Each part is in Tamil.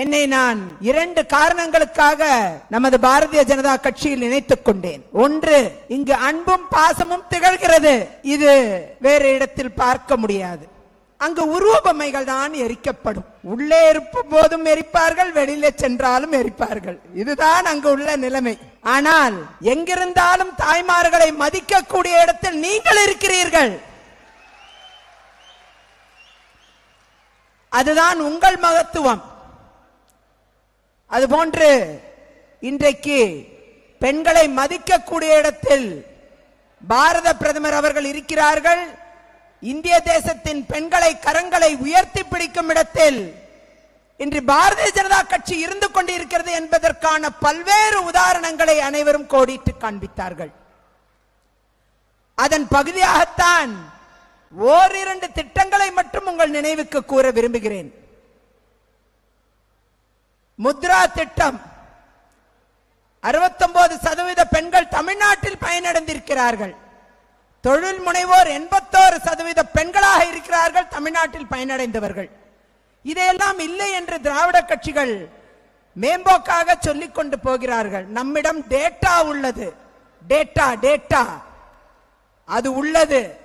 என்னை நான் இரண்டு காரணங்களுக்காக நமது பாரதிய ஜனதா கட்சியில் இணைத்துக் கொண்டேன். ஒன்று இங்கு அன்பும் பாசமும் திகழ்கிறது. இது வேறு இடத்தில் பார்க்க முடியாது. அங்கு உருவபொம்மைகள் தான் எரிக்கப்படும். உள்ளே இருப்பும் போதும் எரிப்பார்கள் வெளியில சென்றாலும் எரிப்பார்கள். இதுதான் அங்கு உள்ள நிலைமை. ஆனால் எங்கிருந்தாலும் தாய்மார்களை மதிக்கக்கூடிய இடத்தில் நீங்கள் இருக்கிறீர்கள். அதுதான் உங்கள் மகத்துவம். அதுபோன்று இன்றைக்கு பெண்களை மதிக்கக்கூடிய இடத்தில் பாரத பிரதமர் அவர்கள் இருக்கிறார்கள். இந்திய தேசத்தின் பெண்களை கரங்களை உயர்த்தி பிடிக்கும் இடத்தில் இன்று பாரதிய ஜனதா கட்சி இருந்து கொண்டிருக்கிறது என்பதற்கான பல்வேறு உதாரணங்களை அனைவரும் கோடிட்டு காண்பித்தார்கள். அதன் பகுதியாகத்தான் ஓரிரண்டு திட்டங்களை மட்டும் உங்கள் நினைவுக்கு கூற விரும்புகிறேன். முத்ரா திட்டம். 69% சதவீத பெண்கள் தமிழ்நாட்டில் பயனடைந்திருக்கிறார்கள். தொழில் முனைவோர் எண்பத்தோரு சதவீத பெண்களாக இருக்கிறார்கள் தமிழ்நாட்டில் பயனடைந்தவர்கள். இதையெல்லாம் இல்லை என்று திராவிட கட்சிகள் மேம்போக்காக சொல்லிக் கொண்டு போகிறார்கள். நம்மிடம் டேட்டா உள்ளது. Data data. அது உள்ளது.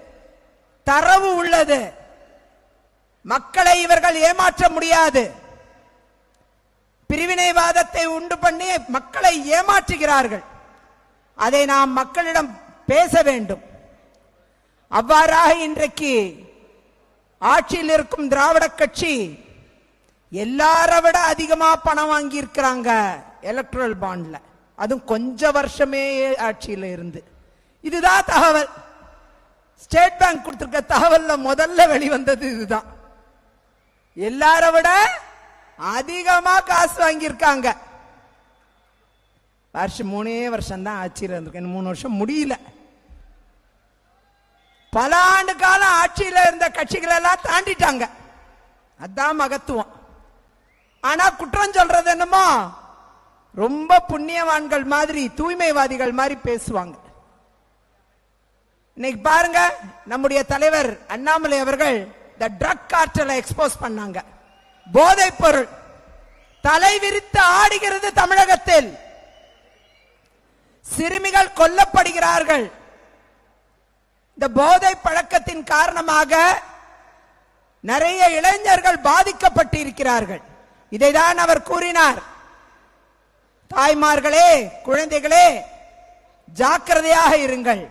தரவு உள்ளது. மக்களை இவர்கள் ஏமாற்ற முடியாது. பிரிவினைவாதத்தை உண்டு பண்ணி மக்களை ஏமாற்றுகிறார்கள். அதை நாம் மக்களிடம் பேச வேண்டும். அவ்வாறாக இன்றைக்கு ஆட்சியில் இருக்கும் திராவிட கட்சி எல்லார விட அதிகமா பணம் வாங்கி இருக்கிறாங்க எலக்ட்ரல் பாண்ட்ல அதுவும் கொஞ்ச வருஷமே ஆட்சியில் இருந்து. இதுதான் தகவல். ஸ்டேட் பேங்க் கொடுத்திருக்க தகவல்ல முதல்ல வெளிவந்தது இதுதான். எல்லார விட அதிகமா காசு வாங்கியிருக்காங்க. வருஷம் மூணே வருஷம் தான் ஆட்சியில் இருந்திருக்கேன். மூணு வருஷம் முடியல. பல ஆண்டு காலம் ஆட்சியில் இருந்த கட்சிகள் எல்லாம் தாண்டிட்டாங்க. அதான் மகத்துவம். ஆனா குற்றம் சொல்றது என்னமோ ரொம்ப புண்ணியவான்கள் மாதிரி தூய்மைவாதிகள் மாதிரி பேசுவாங்க. இன்னைக்கு பாருங்க நம்முடைய தலைவர் அண்ணாமலை அவர்கள் த ட்ரக் காற்றலை எக்ஸ்போஸ் பண்ணாங்க. போதைப் பொருள் தலை விரித்து ஆடுகிறது தமிழகத்தில். சிறுமிகள் கொல்லப்படுகிறார்கள். இந்த போதை பழக்கத்தின் காரணமாக நிறைய இளைஞர்கள் பாதிக்கப்பட்டிருக்கிறார்கள். இதைதான் அவர் கூறினார். தாய்மார்களே குழந்தைகளே ஜாக்கிரதையாக இருங்கள்.